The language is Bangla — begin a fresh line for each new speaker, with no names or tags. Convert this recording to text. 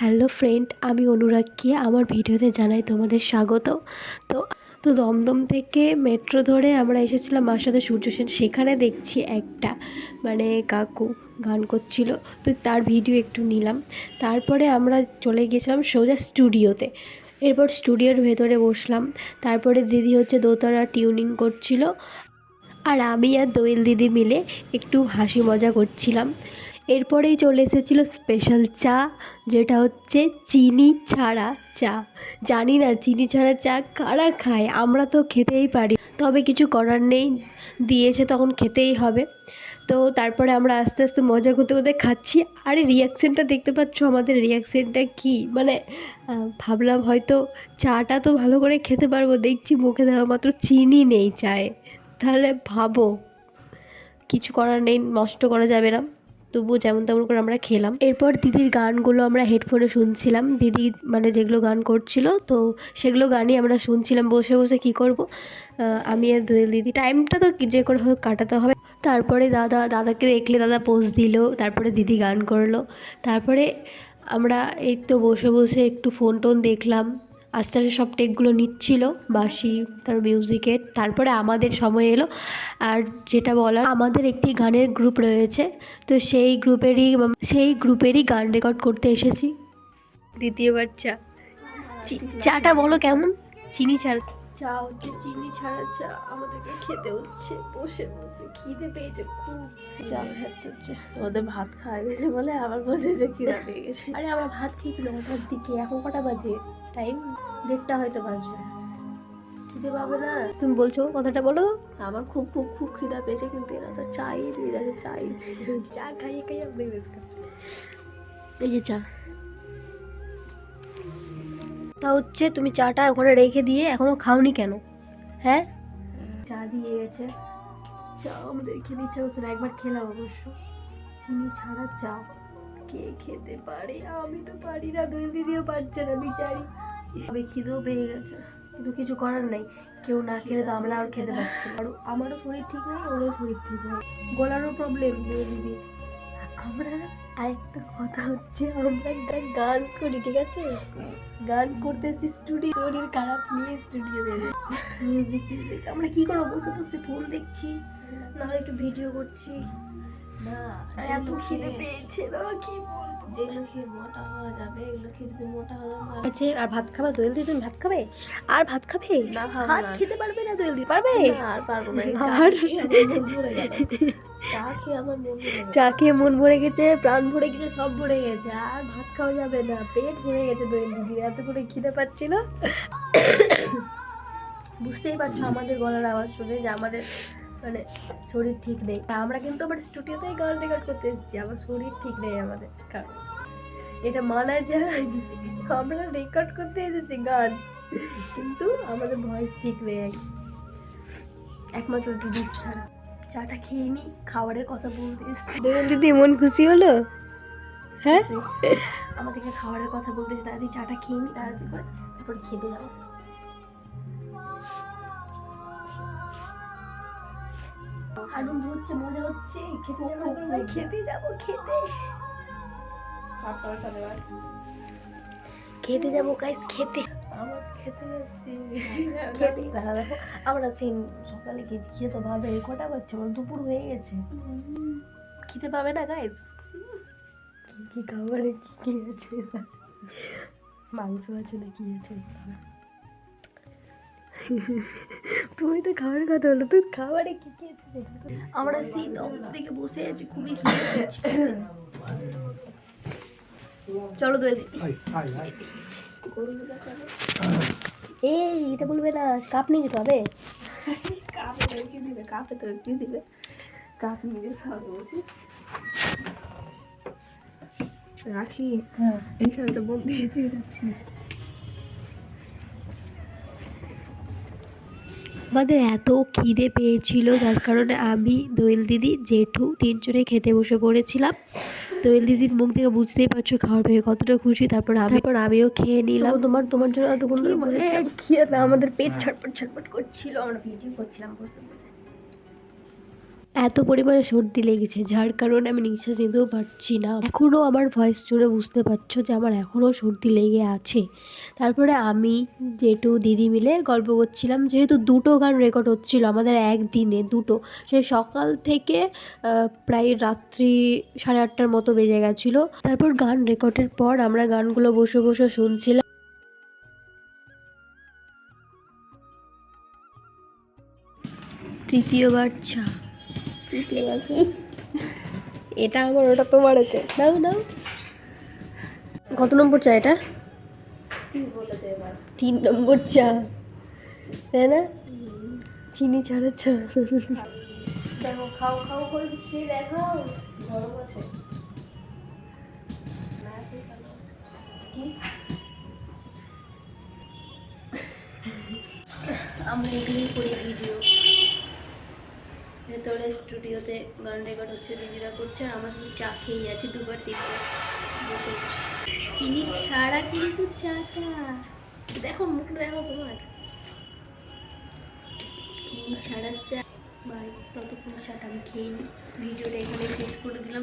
হ্যালো ফ্রেন্ড, আমি অনুরাগকে আমার ভিডিওতে জানাই তোমাদের স্বাগত। তো তো দমদম থেকে মেট্রো ধরে আমরা এসেছিলাম মার সাথে সূর্য সেন। সেখানে দেখছি একটা মানে কাকু গান করছিল। তো তার ভিডিও একটু নিলাম। তারপরে আমরা চলে গিয়েছিলাম সোজা স্টুডিওতে। এরপর স্টুডিওর ভেতরে বসলাম। তারপরে দিদি হচ্ছে দোতারা টিউনিং করছিল। আর আমি আর দোয়েল দিদি মিলে একটু হাসি মজা করছিলাম। এরপরেই চলে এসেছিল স্পেশাল চা, যেটা হচ্ছে চিনি ছাড়া চা। জানি না চিনি ছাড়া চা কারা খায়, আমরা তো খেতেই পারি। তবে কিছু করার নেই, দিয়েছে তখন খেতেই হবে। তো তারপরে আমরা আস্তে আস্তে মজা করতে করতে খাচ্ছি। আরে রিয়াকশানটা দেখতে পাচ্ছ আমাদের রিয়াকশানটা কি? মানে ভাবলাম হয়তো চাটা তো ভালো করে খেতে পারব। দেখছি মুখে দেওয়া মাত্র চিনি নেই চায়ে। তাহলে ভাবো, কিছু করার নেই, নষ্ট করা যাবে না। তবুও যেমন তেমন করে আমরা খেলাম। এরপর দিদির গানগুলো আমরা হেডফোনে শুনছিলাম। দিদি মানে যেগুলো গান করছিল, তো সেগুলো গানই আমরা শুনছিলাম। বসে বসে কি করব? আমি আর দোয়েল দিদি। টাইমটা তো যে করে হোক কাটাতে হবে। তারপরে দাদা, দাদাকে দেখলে দাদা পোজ দিল। তারপরে দিদি গান করল। তারপরে আমরা এই তো বসে বসে একটু ফোন টোন দেখলাম। আস্তে আস্তে সব টেকগুলো নিচ্ছিল বাসি তার মিউজিকের তারপরে আমাদের সময় এলো। আর যেটা বলার আমাদের একটি গানের গ্রুপ রয়েছে। তো সেই গ্রুপেরই সেই গ্রুপেরই গান রেকর্ড করতে এসেছি। দ্বিতীয়বার চা চাটা বলো কেমন? চিনি ছাড়া। চা হচ্ছে চিনি ছাড়া চা আমাদেরকে খেতে হচ্ছে বসে বসে খিদে পেয়েছে খুব চা খেতে হচ্ছে।
ওদের ভাত খাওয়া গেছে বলে আবার বলছে যে খিদা পেয়ে গেছে।
আরে আমরা ভাত খেয়েছিলাম ওটার দিকে এখন কটা বাজে? টাইম দেড়টা হয়তো বাজবে।
খিদে পাবে না।
তুমি বলছো কথাটা বলো
আমার খুব খুব খুব খিদা পেয়েছে কিন্তু এরা তো চাই দিয়ে যাচ্ছে চাই।
চা খাইয়ে খাইয়ে আপনি খাচ্ছে এই যে চা। তা হচ্ছে তুমি চাটা ওখানে রেখে দিয়ে এখনও খাওনি কেন? হ্যাঁ? চা দিয়ে গেছে। চা আমাদের খেতে ইচ্ছা করছে না, একবার খেলাম অবশ্য। চিনি ছাড়া চা কে খেতে পারে? আমি তো পারি না, দুই দিদিও পারছে না, বিচারি। আমি খিদেও পেয়ে গেছে। কিন্তু কিছু করার নাই। কেউ না খেলে তো আমরা আর খেতে পারছি। আর আমারও শরীর ঠিক নেই, ওরও শরীর ঠিক নেই। গলারও প্রবলেম দিদি আমরা আরেকটা কথা হচ্ছে আমরা একটা গান করি ঠিক আছে? গান করতেছি স্টুডিও শরীর খারাপ নিয়ে স্টুডিও মিউজিক টিউজিক আমরা কি করব? বসে বসে ফোন দেখছি নাহলে একটু ভিডিও করছি।
না
আর এত খিদে পেয়েছে না কি
যেগুলো খেয়ে মোটা হওয়া যাবে এগুলো খেয়ে যদি মোটা হওয়া
আছে আর ভাত খাবা দোয়েল দিয়ে তুমি ভাত খাবে? আর ভাত খাবে? ভাত খেতে পারবে না দোয়েল দি? পারবে?
আর পারব না
আর?
চা খেয়ে মন ভরে
গেছে। প্রাণ ভরে গেছে, সব ভরে গেছে। আর ভাত খাওয়া যাবে না, পেট ভরে গেছে দোয়েল দিদির এত করে খিদে পাচ্ছিল। বুঝতেই পারছ আমাদের গলার আওয়াজ শুনে যে আমাদের মানে শরীর ঠিক নেই। আমরা কিন্তু আবার স্টুডিওতেই গান রেকর্ড করতে এসেছি আমার শরীর ঠিক নেই আমাদের, কারণ এটা মানা যায় আমরা রেকর্ড করতে এসেছি গান, কিন্তু আমাদের ভয়েস ঠিক নেই। একমাত্র দিদি ছাড়া। চাটা খেয়ে নি খাবারের কথা বলতে এসেছি। দিদি মন খুশি হলো? হ্যাঁ? আমাদেরকে খাবারের কথা বলতে এসেছি দাদি চাটা খেয়ে নি তাড়াতাড়ি করে তারপর খেতে যাব। আনন্দ হচ্ছে মজা হচ্ছে খেতে যাব খেতে যাব খেতে। খেতে যাব গাইস খেতে।
খেতে
দাঁড়া দেখো আমরা সেই সকালে গেছি খেতে ভাবে কটা বাজছে আমার দুপুর হয়ে গেছে। খেতে পাবে না গাইস কি কি খাবারে কি কি আছে? মাংস আছে না কি আছে? তুমি তো খাবারের কথা বলো তুই খাবারে কি কি আছে আমরা সেই দম থেকে বসে আছি খুবই চলো এই এটা বলবে না কাপ নিয়ে যেতে হবে?
কাপে কি দিবে? কাপে তো কি দিবে? কাপ নিয়ে খাওয়া বলছি। রাখি
হ্যাঁ।
এইখানে তো বন্দি দিয়ে যাচ্ছি।
আমাদের এত খিদে পেয়েছিল যার কারণে আমি দোয়েল দিদি জেঠু তিনজনে খেতে বসে পড়েছিলাম। দোয়েল দিদির মুখ থেকে বুঝতেই পারছ খাওয়ার পেয়ে কতটা খুশি। তারপর তারপর আমিও খেয়ে নিলাম। তোমার তোমার জন্য এতক্ষণ খেয়ে না আমাদের পেট ছটপট ছটপট করছিল। আমরা ভিডিও করছিলাম বসে বসে। এত পরিমাণে সর্দি লেগেছে যার কারণে আমি নিঃশ্বাস নিতেও পারছি না। এখনও আমার ভয়েস শুনে বুঝতে পারছ যে আমার এখনও সর্দি লেগে আছে। তারপরে আমি জেঠু দিদি মিলে গল্প করছিলাম, যেহেতু দুটো গান রেকর্ড হচ্ছিল, আমাদের একদিনে দুটো। সে সকাল থেকে প্রায় রাত্রি সাড়ে আটটার মতো বেজে গেছিল। তারপর গান রেকর্ডের পর আমরা গানগুলো বসে বসে শুনছিলাম। তৃতীয়বার চা। এটা আমার ওটা তোমার আছে নাও নাও। কত নম্বর চা এটা? তিন নম্বর চা। তাই না? চিনি ছাড়া চা।
দেখো খাও খাও করে খেয়ে দেখাও। গরম আছে।
আমরা এগুলোই করি ভিডিও ভেতরে স্টুডিওতে গান রেকর্ড হচ্ছে, দিদিরা করছে, আর আমরা শুধু চা খেয়ে আছি, দুবার তিনবার বসে। চিনি ছাড়া কিন্তু চাটা দেখো, মুখটা দেখো তোমার। চিনি ছাড়া চা ততক্ষণ চাটা আমি খেয়ে নিই ভিডিওটা এখানে শেষ করে দিলাম।